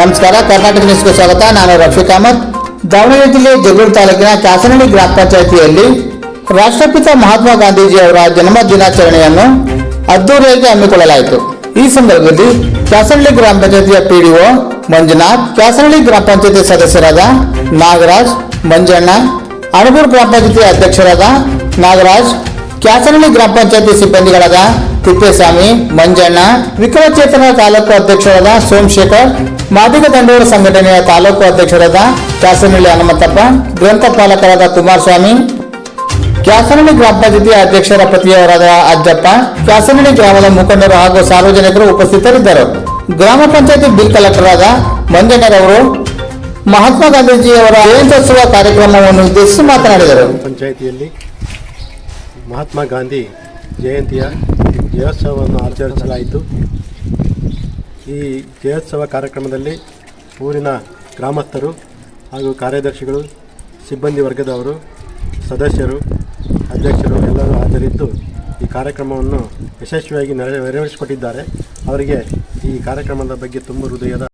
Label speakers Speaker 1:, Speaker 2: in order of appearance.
Speaker 1: ನಮಸ್ಕಾರ, ಕರ್ನಾಟಕ ನ್ಯೂಸ್ಗೆ ಸ್ವಾಗತ. ನಾನು ರಫೀಕ್ ಅಹಮದ್. ದಾವಣಗೆರೆ ಜಿಲ್ಲೆ ಜಗಳೂರು ತಾಲೂಕಿನ ಕ್ಯಾಸನಹಳ್ಳಿ ಗ್ರಾಮ ಪಂಚಾಯಿತಿಯಲ್ಲಿ ರಾಷ್ಟ್ರಪಿತ ಮಹಾತ್ಮ ಗಾಂಧೀಜಿ ಅವರ ಜನ್ಮ ದಿನಾಚರಣೆಯನ್ನು ಅದ್ದೂರಿಯಾಗಿ ಹಮ್ಮಿಕೊಳ್ಳಲಾಯಿತು. ಈ ಸಂದರ್ಭದಲ್ಲಿ ಕ್ಯಾಸನಹಳ್ಳಿ ಗ್ರಾಮ ಪಂಚಾಯಿತಿಯ ಪಿಡಿಒ ಮಂಜುನಾಥ್, ಕ್ಯಾಸನಹಳ್ಳಿ ಗ್ರಾಮ ಪಂಚಾಯತಿ ಸದಸ್ಯರಾದ ನಾಗರಾಜ್, ಮಂಜಣ್ಣ ಅಣಗೂರು ಗ್ರಾಮ ಪಂಚಾಯಿತಿ ಅಧ್ಯಕ್ಷರಾದ ನಾಗರಾಜ್, ಕ್ಯಾಸನಹಳ್ಳಿ ಗ್ರಾಮ ಪಂಚಾಯತಿ ಸಿಬ್ಬಂದಿಗಳಾದ ತಿಪ್ಪೇಸ್ವಾಮಿ, ಮಂಜಣ್ಣ ವಿಕಲಚೇತನ ತಾಲೂಕು ಅಧ್ಯಕ್ಷರಾದ ಸೋಮಶೇಖರ್, ಮಾದಿಗ ದಂಡೋರ ಸಂಘಟನೆಯ ತಾಲೂಕು ಅಧ್ಯಕ್ಷರಾದ ಕ್ಯಾಸನಹಳ್ಳಿ ಹನುಮಂತಪ್ಪ ಗ್ರಂಥಪಾಲಕರಾದ ಕುಮಾರಸ್ವಾಮಿ ಕ್ಯಾಸನಹಳ್ಳಿ ಗ್ರಾಮ ಪಂಚಾಯತಿ ಅಧ್ಯಕ್ಷರ ಪತಿಯವರಾದ ಅಜ್ಜಪ್ಪ ಕ್ಯಾಸನಹಳ್ಳಿ ಗ್ರಾಮದ ಮುಖಂಡರು ಹಾಗೂ ಸಾರ್ವಜನಿಕರು ಉಪಸ್ಥಿತರಿದ್ದರು. ಗ್ರಾಮ ಪಂಚಾಯತಿ ಬಿಲ್ ಕಲೆಕ್ಟರ್ ಆದ ಮಂಜಣ್ಣರವರು, ಮಹಾತ್ಮ ಗಾಂಧೀಜಿಯವರ ಜಯಂತ್ಯೋತ್ಸವ ಕಾರ್ಯಕ್ರಮವನ್ನು ಉದ್ದೇಶಿಸಿ ಮಾತನಾಡಿದರು.
Speaker 2: ಪಂಚಾಯಿತಿಯಲ್ಲಿ ಮಹಾತ್ಮ ಗಾಂಧಿ ಜಯಂತಿಯ ಜಯೋತ್ಸವವನ್ನು ಆಚರಿಸಲಾಯಿತು. ಈ ಜಯೋತ್ಸವ ಕಾರ್ಯಕ್ರಮದಲ್ಲಿ ಊರಿನ ಗ್ರಾಮಸ್ಥರು ಹಾಗೂ ಕಾರ್ಯದರ್ಶಿಗಳು, ಸಿಬ್ಬಂದಿ ವರ್ಗದವರು, ಸದಸ್ಯರು, ಅಧ್ಯಕ್ಷರು ಎಲ್ಲರೂ ಹಾಜರಿದ್ದು ಈ ಕಾರ್ಯಕ್ರಮವನ್ನು ಯಶಸ್ವಿಯಾಗಿ ನೆರವೇ- ನೆರವೇರಿಸಿಕೊಟ್ಟಿದ್ದಾರೆ ಅವರಿಗೆ ಈ ಕಾರ್ಯಕ್ರಮದ ಬಗ್ಗೆ ತುಂಬ ಹೃದಯದ